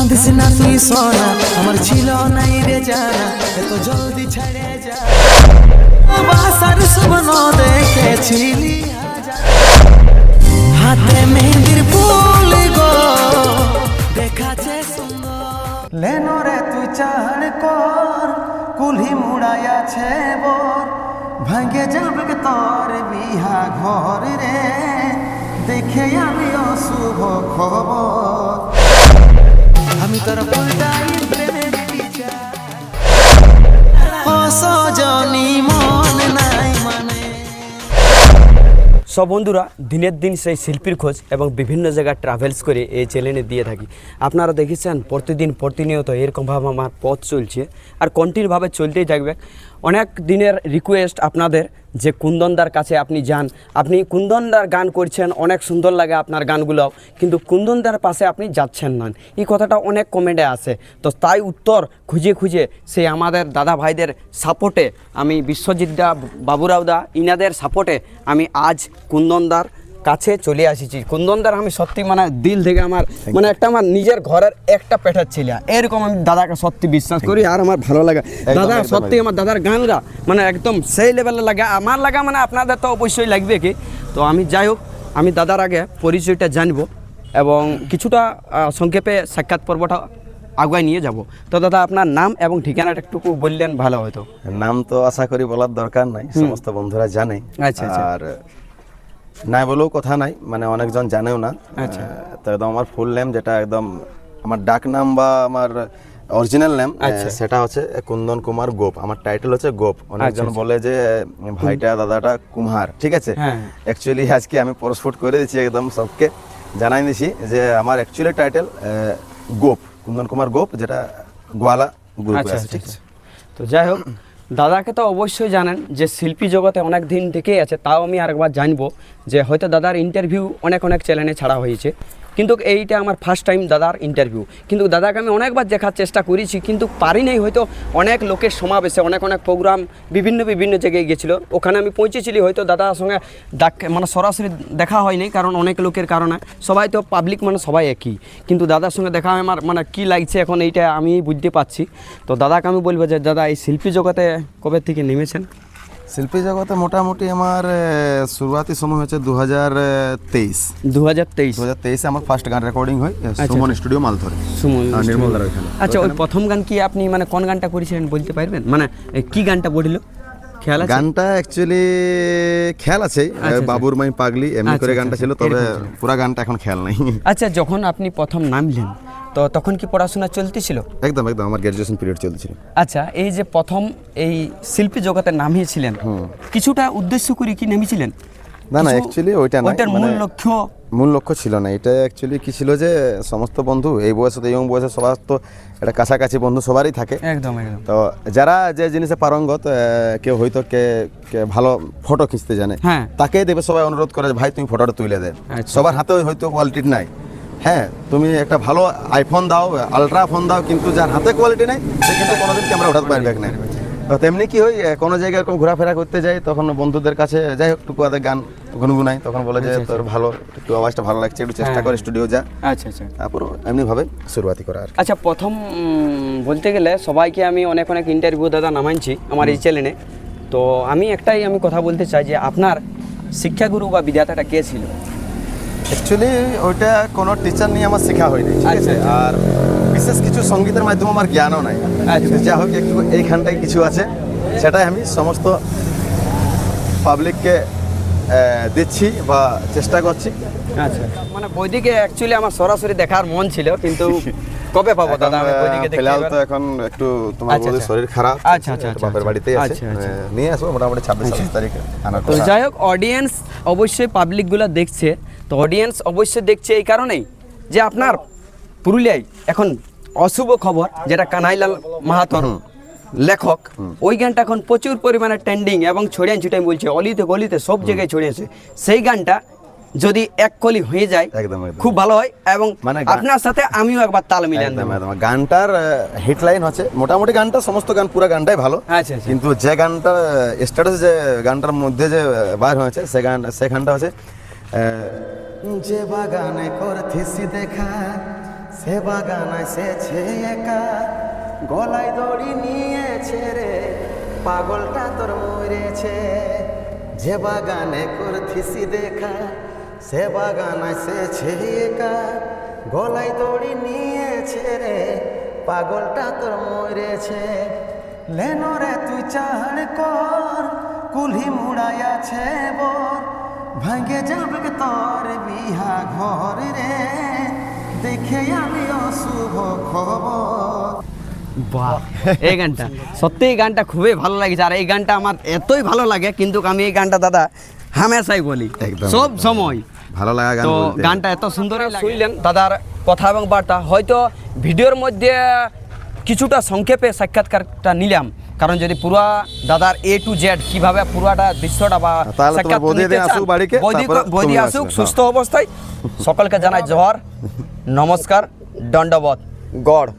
কাঁদিস না তুই সোনা আমার ছিল নাই রে জানা এত জলদি ছেড়ে যা। বাসার স্বপ্ন দেখেছিলি। হাতে মেহেন্দির ফুল গো, দেখাচ্ছে সুন্দর। লেনো রে তুই চান কর, কুলহি মুড়াই আছে বর। ভাঙ্গে যাবে তোর বিহা ঘর রে, দেখে আমি অশুভ খবর। আমি তোর সব বন্ধুরা, দিনের দিন সেই শিল্পীর খোঁজ এবং বিভিন্ন জায়গায় ট্রাভেলস করে এই চ্যানেলে দিয়ে থাকি। আপনারা দেখেছেন, প্রতিদিন প্রতিনিয়ত এরকমভাবে আমার পথ চলছে। আর কন্টিনিউভাবে চলতেই থাকবে। অনেক দিনের রিকোয়েস্ট আপনাদের যে কুন্দনদার কাছে আপনি যান। আপনি কুন্দনদার গান করছেন, অনেক সুন্দর লাগে আপনার গানগুলো, কিন্তু কুন্দনদার পাশে আপনি যাচ্ছেন না। এই কথাটা অনেক কমেন্টে আসে তো তাই উত্তর খুঁজে খুঁজে সেই আমাদের দাদা ভাইদের সাপোর্টে আমি বিশ্বজিৎ দা, বাবুরাও দা, ইনাদের সাপোর্টে আমি আজ কুন্দনদার কাছে চলে আসিছি। কুন্দনদার আমি সত্যি মানে দিল থেকে আমার মানে একটা আমার নিজের ঘরের একটা পেটের ছিল। এরকম আমি দাদাকে সত্যি বিশ্বাস করি আর আমার ভালো লাগে। দাদা সত্যি আমার দাদার গানরা মানে একদম সেই লেভেলে লাগে। আমার লাগা মানে আপনাদের তো অবশ্যই লাগবে কি। তো আমি যাই হোক আমি দাদার আগে পরিচয়টা জানব এবং কিছুটা সংক্ষেপে সাক্ষাৎ পর্বটা আগুয়াই নিয়ে যাব। তো দাদা আপনার নাম এবং ঠিকানাটা একটু বললেন ভালো হতো। নাম তো আশা করি বলার দরকার নাই সমস্ত বন্ধুরা জানে। আচ্ছা, আচ্ছা। আর নাই বলেও কথা নাই মানে অনেকজন জানেও না আচ্ছা। তো একদম আমার ফুল নেম যেটা একদম আমার ডাক নাম বা আমার অরিজিনাল নেম আচ্ছা। সেটা হচ্ছে কুন্দন কুমার গোপ আমার টাইটেল হচ্ছে গোপ অনেকজন আচ্ছা। বলে যে ভাইটা দাদাটা কুমার ঠিক আছে। অ্যাকচুয়ালি আজকে আমি প্রস্ফুট করে দিচ্ছি একদম সবকে জানাই দিছি যে আমার অ্যাকচুয়ালি টাইটেল গোপ কুন্দন কুমার গোপ যেটা গোয়ালা গ্রুপে আছে ঠিক। আছে তো যাই হোক দাদাকে তো অবশ্যই জানেন যে শিল্পী জগতে অনেক দিন থেকেই আছে, তাও আমি আরেকবার জানব যে হয়তো দাদার ইন্টারভিউ অনেক অনেক চ্যানেলে ছাড়া হয়েছে। কিন্তু এইটা আমার ফার্স্ট টাইম দাদার ইন্টারভিউ কিন্তু দাদাকে আমি অনেকবার দেখার চেষ্টা করেছি, কিন্তু পারি নাই। হয়তো অনেক লোকের সমাবেশে, অনেক অনেক প্রোগ্রাম বিভিন্ন বিভিন্ন জায়গায় গেছিল ওখানে আমি পৌঁছেছিলি, হয়তো দাদার সঙ্গে ডাক মানে সরাসরি দেখা হয়নি কারণ অনেক লোকের কারণে। সবাই তো পাবলিক মানে সবাই একই। কিন্তু দাদার সঙ্গে দেখা আমার মানে কী লাগছে এখন এইটা আমি বুঝতে পারছি। তো দাদাকে আমি বলব যে, দাদা, এই শিল্পী জগতে কবে থেকে নেমেছেন? শিল্পী জগতে মোটামুটি আমার শুরুয়াতি সময় হচ্ছে দু হাজার তেইশ। দু হাজার তেইশ। দু হাজার তেইশে আমার ফার্স্ট গান রেকর্ডিং হয় সুমন স্টুডিও মালধরে সুমন ওইখানে। আচ্ছা ওই প্রথম গান কি আপনি মানে কোন গানটা করেছিলেন বলতে পারবেন? মানে কি গানটা পড়িল খেয়াল আছে? গানটা অ্যাকচুয়ালি খেয়াল আছে আচ্ছা। বাবুর মাই পাগলি এমনি আচ্ছা, করে আচ্ছা, গানটা ছিল আচ্ছা, তবে পুরা গানটা এখন খেয়াল নাই। আচ্ছা যখন আপনি প্রথম নামলেন তো তখন কি পড়াশোনা চলতেছিল? একদম একদম আমার গ্র্যাজুয়েশন পিরিয়ড চলছিল আচ্ছা এই যে প্রথম এই শিল্পী জগতে নামিয়েছিলেন কিছুটা উদ্দেশ্য করে কি নেমেছিলেন? না না অ্যাকচুয়ালি ওইটা না ওইটার মূল লক্ষ্য? মূল লক্ষ্য ছিল না এটা অ্যাকচুয়ালি কি ছিল যে সমস্ত বন্ধু এই বয়সে তো ইয়ং বয়সে সবার তো একটা কাছাকাছি বন্ধু সবারই থাকে। একদম একদম। তো যারা যে জিনিসে পারঙ্গত কেউ হয়তো কে কে ভালো ফটো খিঁচতে জানে হ্যাঁ। তাকে দেবে সবাই অনুরোধ করে ভাই তুমি ফটোটা তুলে দেন আচ্ছা। সবার হাতে হয়তো কোয়ালিটি নাই। হ্যাঁ তুমি একটা ভালো আইফোন দাও আলট্রা ফোন দাও কিন্তু যার হাতে কোয়ালিটি নাই সে কিন্তু কোনোদিন ক্যামেরা উঠাতে পারবে না। তো তেমনি কি হয় কোনো জায়গায় এরকম ঘোরাফেরা করতে যাই তখন বন্ধুদের কাছে যাই হোক টুকু গান গুনগুনাই তখন বলে যে তোর ভালো একটু আওয়াজটা ভালো লাগছে একটু চেষ্টা হ্যাঁ। করে স্টুডিও যা। আচ্ছা আচ্ছা। তারপর এমনিভাবে শুরুয়াতি করা আর আচ্ছা প্রথম বলতে গেলে সবাইকে আমি অনেক অনেক ইন্টারভিউ দাদা নামাইছি আমার এই চ্যানেলে তো আমি একটাই আমি কথা বলতে চাই যে আপনার শিক্ষাগুরু বা বিধাতাটা কে ছিল? অ্যাকচুয়ালি ওইটা কোনো টিচার নিয়ে আমার শেখা হয়নি ঠিক আছে? আচ্ছা, আর বিশেষ কিছু সঙ্গীতের মাধ্যমে আমার জ্ঞানও নাই। আচ্ছা। কিন্তু যা হোক একটু এইখানটায় কিছু আছে সেটাই আমি সমস্ত পাবলিককে দিচ্ছি বা চেষ্টা করছি। আচ্ছা। মানে বৈদিকে অ্যাকচুয়ালি আমার সরাসরি দেখার মন ছিল কিন্তু কবে পাবো দাদা? আমি বৈদিকে দেখতে ফিলহাল তো এখন একটু তোমার আচ্ছা, বৌদির আচ্ছা। শরীর খারাপ আচ্ছা, আচ্ছা, বাপের আচ্ছা, বাড়িতেই আছে। আচ্ছা, আচ্ছা। নিয়ে আসব মোটামুটি ছাব্বিশ সাতাশ তারিখে আনার তো যাই হোক অডিয়েন্স অবশ্যই পাবলিকগুলো দেখছে। তো অডিয়েন্স অবশ্যই দেখছে এই কারণেই যে আপনার পুরুলিয়ায় এখন অশুভ খবর যেটা কানাইলাল মাহাতর লেখক ওই গানটা এখন প্রচুর পরিমাণে ট্রেন্ডিং এবং ছড়িয়ে ছুটাই বলছে অলিতে গলিতে সব জায়গায় ছড়িয়েছে সেই গানটা যদি এক কলি হয়ে যায় একদম। খুব ভালো হয় এবং মানে আপনার সাথে আমিও একবার তাল একদম গানটার হিটলাইন হচ্ছে মোটামুটি গানটা সমস্ত গান পুরো গানটাই ভালো। আচ্ছা আচ্ছা। কিন্তু যে গানটা স্ট্যাটাস যে গানটার মধ্যে যে বার হয়েছে সে গান সে গানটা হচ্ছে যে বাগানে করথিসি দেখা, সে বাগান এসেছে একা। গলায় দড়ি নিয়েছে রে, পাগলটা তোর মরেছে। যে বাগানে করথিসি দেখা, সে বাগান এসেছে একা। গলায় দড়ি নিয়েছে রে, পাগলটা তোর মরেছে। লেনো রে তুই চাড় কর কুলি মুড়াইয়াছে বর। ভাঙ্গে যাবে তোর বিহা ঘর রে। দেখে আমি অশুভ খবর। বাহ। এই গানটা সত্যি এই গানটা খুবই ভালো লাগছে। আর এই গানটা আমার এতই ভালো লাগে কিন্তু আমি এই গানটা দাদা হামেশাই বলি। একদম। সব সময়। ভালো লাগা গান তো গানটা এত সুন্দর শুনলেন দাদার কথা এবং বার্তা। হয়তো ভিডিওর মধ্যে কিছুটা সংক্ষেপে সাক্ষাৎকারটা নিলাম। কারণ যদি পুরা দাদার এ টু জেড কীভাবে পুরাটা দৃশ্যটা বা বৌদি আসুক সুস্থ অবস্থায়। সকলকে জানাই জহর নমস্কার দণ্ডবত গড়।